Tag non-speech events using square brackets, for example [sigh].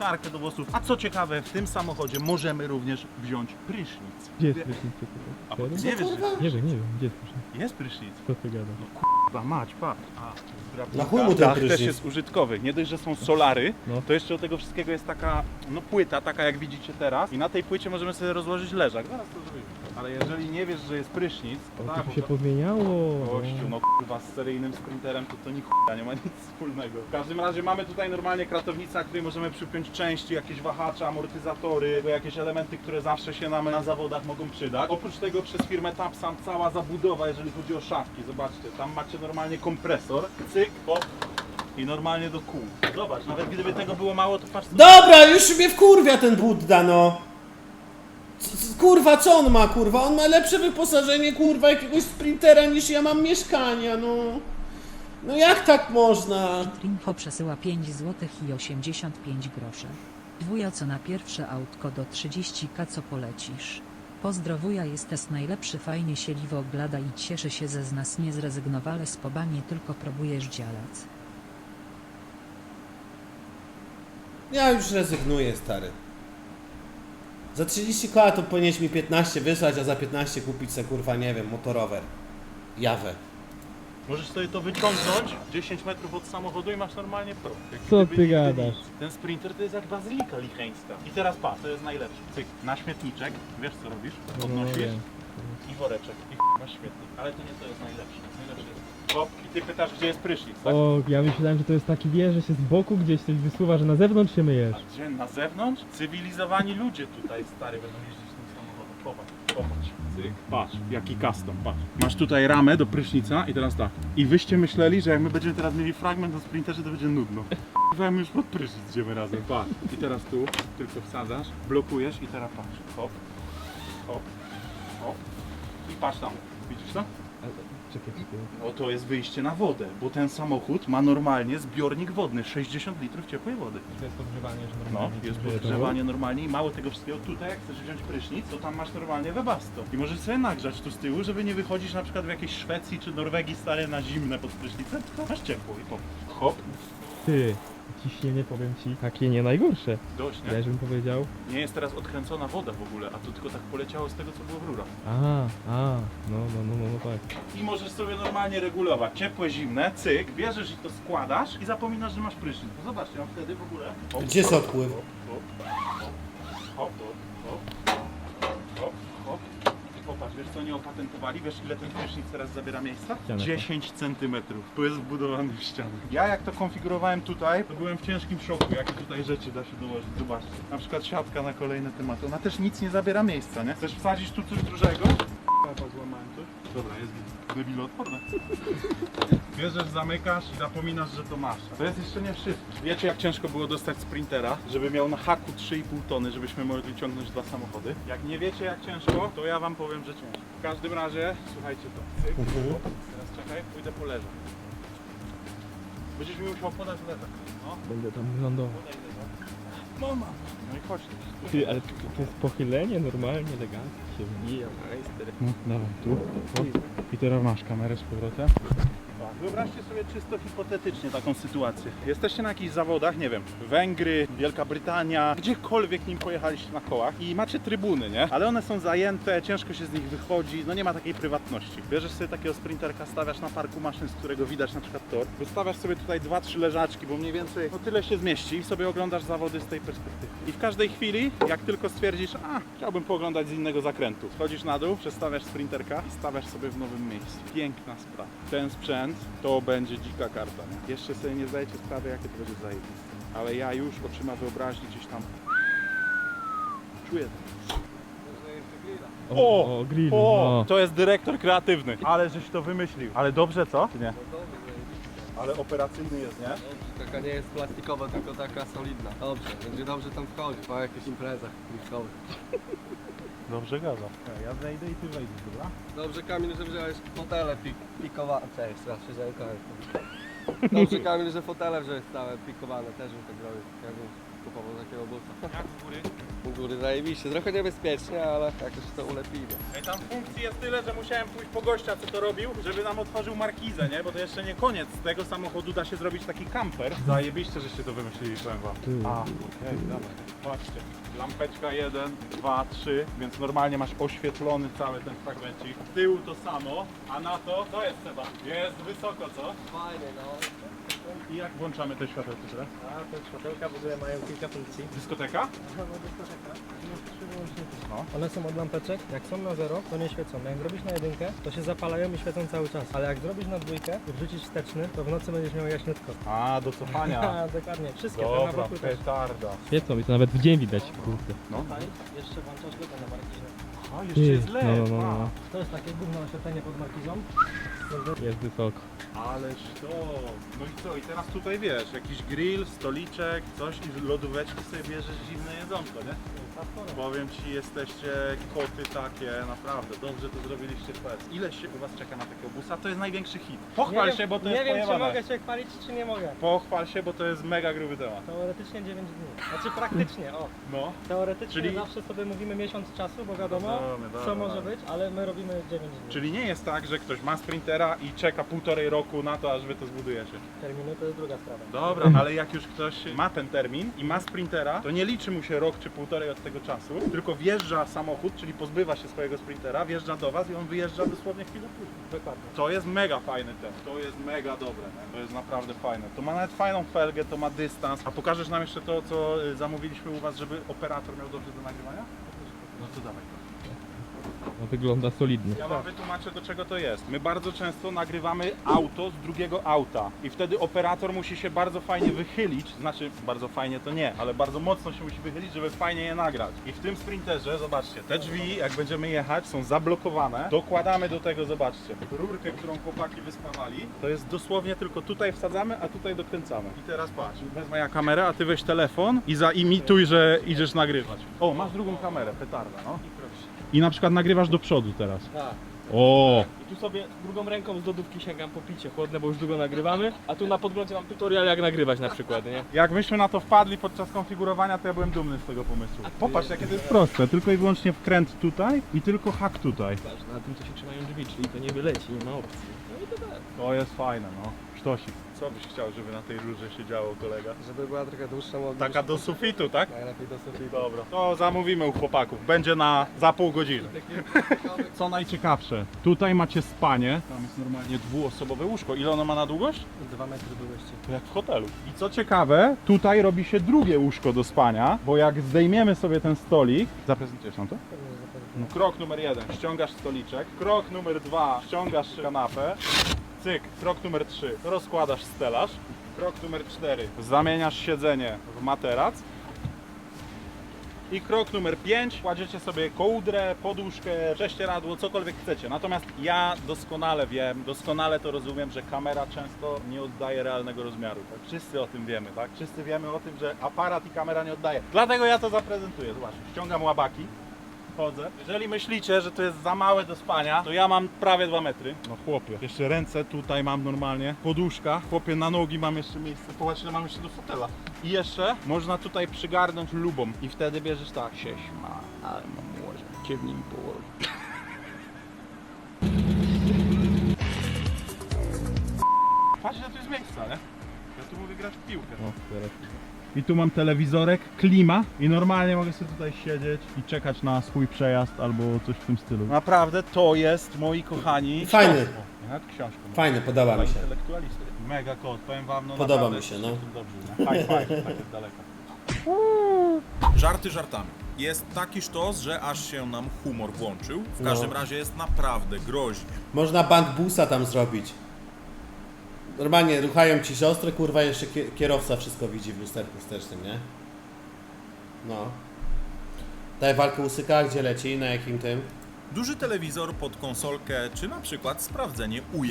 tarkę do włosów. A co ciekawe, w tym samochodzie możemy również wziąć prysznic. Gdzie jest prysznic? Co A to nie wiesz, że Nie wiem, nie wiem, gdzie jest prysznic? jest prysznic. Co ty gadasz? Chyba mać, patrz. A, Na chuj mu ten Dach też prysznic? jest użytkowy. Nie dość, że są solary, No. to jeszcze do tego wszystkiego jest taka no, płyta, taka jak widzicie teraz. I na tej płycie możemy sobie rozłożyć leżak. Zaraz to zrobimy. Ale jeżeli nie wiesz, że jest prysznic, to O, tak, bo się to- pozmieniało. Gościu, no kurwa, z seryjnym sprinterem to to ni chuja, nie ma nic wspólnego. W każdym razie mamy tutaj normalnie kratownicę, na której możemy przypiąć części, jakieś wahacze, amortyzatory, jakieś elementy, które zawsze się nam na zawodach mogą przydać. Oprócz tego przez firmę Tapsam cała zabudowa, jeżeli chodzi o szafki, zobaczcie, tam macie normalnie kompresor, cyk, hop i normalnie do kół. Zobacz, nawet gdyby tego było mało, to patrz co Dobra, już mnie wkurwia ten Budda, no. Kurwa, co on ma, kurwa? On ma lepsze wyposażenie, kurwa, jakiegoś sprintera niż ja mam mieszkania, no. No jak tak można? Info przesyła 5 zł i 85 groszy. Dwuja co na pierwsze autko do 30k co polecisz. Pozdrowuja jesteś najlepszy fajnie się liwo ogląda i cieszy się ze z nas nie zrezygnowale z pobanie tylko próbujesz dzialać. Ja już rezygnuję, stary. Za 30 koła to powinieneś mi 15 wysłać, a za 15 kupić sobie, kurwa, nie wiem, motorower. Jawę. Możesz sobie to wyciągnąć 10 metrów od samochodu i masz normalnie pro. Jak Co gdyby ty nigdy gadasz? nic. Ten sprinter to jest jak bazylika licheńska. I teraz patrz, to jest najlepsze. Cyk, na śmietniczek, wiesz co robisz? No, Podnosisz wiem. i woreczek. I ch- masz śmietnik. Ale to nie to jest najlepsze. Najlepsze jest hop i ty pytasz, gdzie jest prysznic, tak? O, ja myślałem, że to jest taki wie, że się z boku gdzieś coś wysuwa, że na zewnątrz się myjesz. A gdzie? Na zewnątrz? Cywilizowani ludzie tutaj, stary, będą jeździć tym samochodem. Popatrz, popatrz. Cyk, patrz, jaki custom, patrz. Masz tutaj ramę do prysznica i teraz tak. I wyście myśleli, że jak my będziemy teraz mieli fragment o sprinterze, to będzie nudno. Chyba my już pod prysznic idziemy razem, patrz. I teraz tu tylko wsadzasz, blokujesz i teraz patrz. Hop, hop, hop. I patrz tam. Widzisz to? Czekaj, czekaj. No to jest wyjście na wodę, bo ten samochód ma normalnie zbiornik wodny, 60 litrów ciepłej wody. To jest podgrzewanie, że No, normalnie jest to? podgrzewanie normalnie i mało tego wszystkiego. Tutaj jak chcesz wziąć prysznic, to tam masz normalnie webasto. I możesz sobie nagrzać tu z tyłu, żeby nie wychodzić na przykład w jakiejś Szwecji czy Norwegii stale na zimne pod prysznicem, tylko masz ciepło i pop. Hop, Ty, ciśnienie powiem ci, takie nie najgorsze. dość, Ja nie? bym powiedział. Nie jest teraz odkręcona woda w ogóle, a to tylko tak poleciało z tego, co było w rurach. A, a, no, no, no, no, no tak. I możesz sobie normalnie regulować ciepłe, zimne, cyk, bierzesz i to składasz i zapominasz, że masz prysznic. No zobaczcie, on wtedy w ogóle... Hop, Gdzie jest hop, odpływ? Hop, hop, hop, hop, hop, popatrz, wiesz co nie opatentowali? Wiesz ile ten prysznic teraz zabiera miejsca? Ścianę. 10 centymetrów. To jest wbudowany w ścianę. Ja jak to konfigurowałem tutaj, to byłem w ciężkim szoku, jakie tutaj rzeczy da się dołożyć. Zobaczcie. Na przykład siatka na kolejne tematy. Ona też nic nie zabiera miejsca, nie? Chcesz wsadzić tu coś dużego? Papa, złamałem coś. Dobra, jest git. Debiloodporne. Bierzesz, zamykasz i zapominasz, że to masz. To jest jeszcze nie wszystko. Wiecie jak ciężko było dostać sprintera, żeby miał na haku 3,5 tony, żebyśmy mogli ciągnąć dwa samochody? Jak nie wiecie jak ciężko, to ja wam powiem, że ciężko. W każdym razie, słuchajcie to. Cyk. Teraz czekaj, pójdę po leżach. Będziesz mi musiał podać leżak. No, Będę tam lądował. podaj leżak. Mama! No i chodź. Ty, ale to, to jest pochylenie normalnie, elegancko się wbija. No, dawaj, tu. I teraz masz kamerę z powrotem. Wyobraźcie sobie czysto hipotetycznie taką sytuację. Jesteście na jakichś zawodach, nie wiem, Węgry, Wielka Brytania, gdziekolwiek nim pojechaliście na kołach i macie trybuny, nie? Ale one są zajęte, ciężko się z nich wychodzi, no nie ma takiej prywatności. Bierzesz sobie takiego sprinterka, stawiasz na parku maszyn, z którego widać na przykład tor, wystawiasz sobie tutaj dwa, trzy leżaczki, bo mniej więcej no tyle się zmieści i sobie oglądasz zawody z tej perspektywy. I w każdej chwili, jak tylko stwierdzisz, a chciałbym pooglądać z innego zakrętu, schodzisz na dół, przestawiasz sprinterka i stawiasz sobie w nowym miejscu. Piękna sprawa. Ten sprzęt to będzie dzika karta. Nie? Jeszcze sobie nie zdajecie sprawy, jakie to będzie zajebiste. Ale ja już oczyma wyobraźni gdzieś tam czuję to. O, O! o, grill, O, no. to jest dyrektor kreatywny. Ale żeś to wymyślił. Ale dobrze, co? Czy nie? Ale operacyjny jest, nie? Taka nie jest plastikowa, tylko taka solidna. Dobrze, będzie dobrze tam wchodzić po jakichś imprezach driftowych. Dobrze gada. Ja zejdę i ty wejdziesz, dobra? Dobrze Kamil, że wziąłeś fotele pik pikowane. Cześć, raz się zająkałem. [laughs] Dobrze Kamil, że fotele wziąłeś stałe pikowane, też bym tak robił. Jakbym kupował takiego busa. Jak w góry? U góry zajebiście, trochę niebezpiecznie, ale jakoś to ulepili. Ej, tam funkcji jest tyle, że musiałem pójść po gościa, co to robił, żeby nam otworzył markizę, nie? Bo to jeszcze nie koniec. Z tego samochodu da się zrobić taki kamper. Zajebiście, żeście to wymyślili, powiem wam. A, okej, dobra. Patrzcie. Lampeczka 1, 2, 3, więc normalnie masz oświetlony cały ten fragmencik. Z tyłu to samo, a na to, co jest Seba? Jest wysoko, co? Fajnie, no. I jak włączamy te światełki teraz? A te światełka w ogóle mają kilka funkcji. Dyskoteka? No. One są od lampeczek, jak są na zero, to nie świecą. Jak zrobisz na jedynkę, to się zapalają i świecą cały czas. Ale jak zrobisz na dwójkę i wrzucisz wsteczny, to w nocy będziesz miał jaśniutko. A, do cofania. [laughs] A, dokładnie. Wszystkie te na Dobra, boku też. petarda. Świecą i to nawet w dzień widać. Kurde. No. Tutaj jeszcze włączasz LEDa na markizie. A, jeszcze jest LED. No, no, no, a. no. To jest takie główne oświetlenie pod markizą. Jest wysoko. Ależ to. No i co? I teraz tutaj wiesz, jakiś grill, stoliczek, coś i lodóweczki sobie bierzesz zimne jedzonko, nie? Powiem ci, jesteście koty takie, naprawdę. Dobrze to zrobiliście fest. Ile się u was czeka na takiego busa? To jest największy hit. Pochwal się, bo to nie jest wiem, czy pojebane. mogę się chwalić, czy nie mogę. Pochwal się, bo to jest mega gruby temat. Teoretycznie 9 dni. Znaczy praktycznie, o. No. Teoretycznie Czyli- zawsze sobie mówimy miesiąc czasu, bo wiadomo, Dobra, dobra, co może być, ale my robimy 9 dni. Czyli nie jest tak, że ktoś ma sprintera i czeka półtorej roku na to, aż wy to zbudujecie. Terminy to jest druga sprawa. Dobra, ale jak już ktoś ma ten termin i ma sprintera, to nie liczy mu się rok czy półtorej od tego czasu, tylko wjeżdża samochód, czyli pozbywa się swojego sprintera, wjeżdża do was i on wyjeżdża dosłownie chwilę później. Dokładnie. To jest mega fajny ten, to jest mega dobre, nie? to jest naprawdę fajne. To ma nawet fajną felgę, to ma dystans. A pokażesz nam jeszcze to, co y, zamówiliśmy u was, żeby operator miał dobrze do nagrywania? No to dawaj. No, wygląda solidnie. Ja wam wytłumaczę do czego to jest. My bardzo często nagrywamy auto z drugiego auta i wtedy operator musi się bardzo fajnie wychylić, znaczy bardzo fajnie to nie, ale bardzo mocno się musi wychylić, żeby fajnie je nagrać. I w tym sprinterze, zobaczcie, te drzwi jak będziemy jechać są zablokowane. Dokładamy do tego, zobaczcie, rurkę, którą chłopaki wyspawali. To jest dosłownie tylko tutaj wsadzamy, a tutaj dokręcamy. I teraz patrz, wezmę ja kamerę, a ty weź telefon i zaimituj, że idziesz nagrywać. O, masz drugą kamerę, petarda, no. I na przykład nagrywasz do przodu teraz. Tak. O! I tu sobie drugą ręką z lodówki sięgam po picie chłodne, bo już długo nagrywamy, a tu na podglądzie mam tutorial jak nagrywać na przykład, nie? Jak myśmy na to wpadli podczas konfigurowania, to ja byłem dumny z tego pomysłu. Popatrz, jakie to jest proste. Tylko i wyłącznie wkręt tutaj i tylko hak tutaj. Patrz, na tym to się trzymają drzwi, czyli to nie wyleci, nie ma opcji. No i to tak. To jest fajne, no. Sztosik. Co byś chciał, żeby na tej rurze się działo, kolega? Żeby była trochę dłuższa. Taka do sufitu, tak? Najlepiej do sufitu. Dobra. To zamówimy u chłopaków. Będzie na za pół godziny. [laughs] Co najciekawsze, tutaj macie spanie. Tam jest normalnie dwuosobowe łóżko. Ile ono ma na długość? Dwa metry długości. To jak w hotelu. I co ciekawe, tutaj robi się drugie łóżko do spania, bo jak zdejmiemy sobie ten stolik, zaprezentujesz nam to? No, krok numer jeden, ściągasz stoliczek. Krok numer dwa, ściągasz kanapę. Cyk, krok numer trzy, rozkładasz stelaż. Krok numer cztery, zamieniasz siedzenie w materac. I krok numer 5, kładziecie sobie kołdrę, poduszkę, prześcieradło, cokolwiek chcecie. Natomiast ja doskonale wiem, doskonale to rozumiem, że kamera często nie oddaje realnego rozmiaru. Tak? Wszyscy o tym wiemy, tak? Wszyscy wiemy o tym, że aparat i kamera nie oddaje. Dlatego ja to zaprezentuję. Zobaczcie, ściągam łabaki, chodzę. Jeżeli myślicie, że to jest za małe do spania, to ja mam prawie 2 metry. No chłopie, jeszcze ręce tutaj mam normalnie, poduszka, chłopie na nogi mam jeszcze miejsce, popatrz ile mam jeszcze do fotela. I jeszcze można tutaj przygarnąć lubą i wtedy bierzesz tak, sieś ma, ale mam morze, cię w nim położy. Patrz ile tu jest miejsca, nie? Ja tu mogę grać w piłkę. I tu mam telewizorek, klima i normalnie mogę sobie tutaj siedzieć i czekać na swój przejazd albo coś w tym stylu. Naprawdę to jest, moi kochani... Fajny. Nawet książką. Fajny, podoba mi się. Mega kot, powiem wam, no Podoba naprawdę mi się, no. Dobrze, nie? High five, tak jest daleko. Żarty żartami. Jest taki sztos, że aż się nam humor włączył. W każdym No. razie jest naprawdę groźnie. Można bank busa tam zrobić. Normalnie ruchają ci siostrę, kurwa, jeszcze kie- kierowca wszystko widzi w lusterku wstecznym, nie? No. Daj walkę usyka, gdzie leci, na jakim tym? Duży telewizor pod konsolkę, czy na przykład sprawdzenie uje.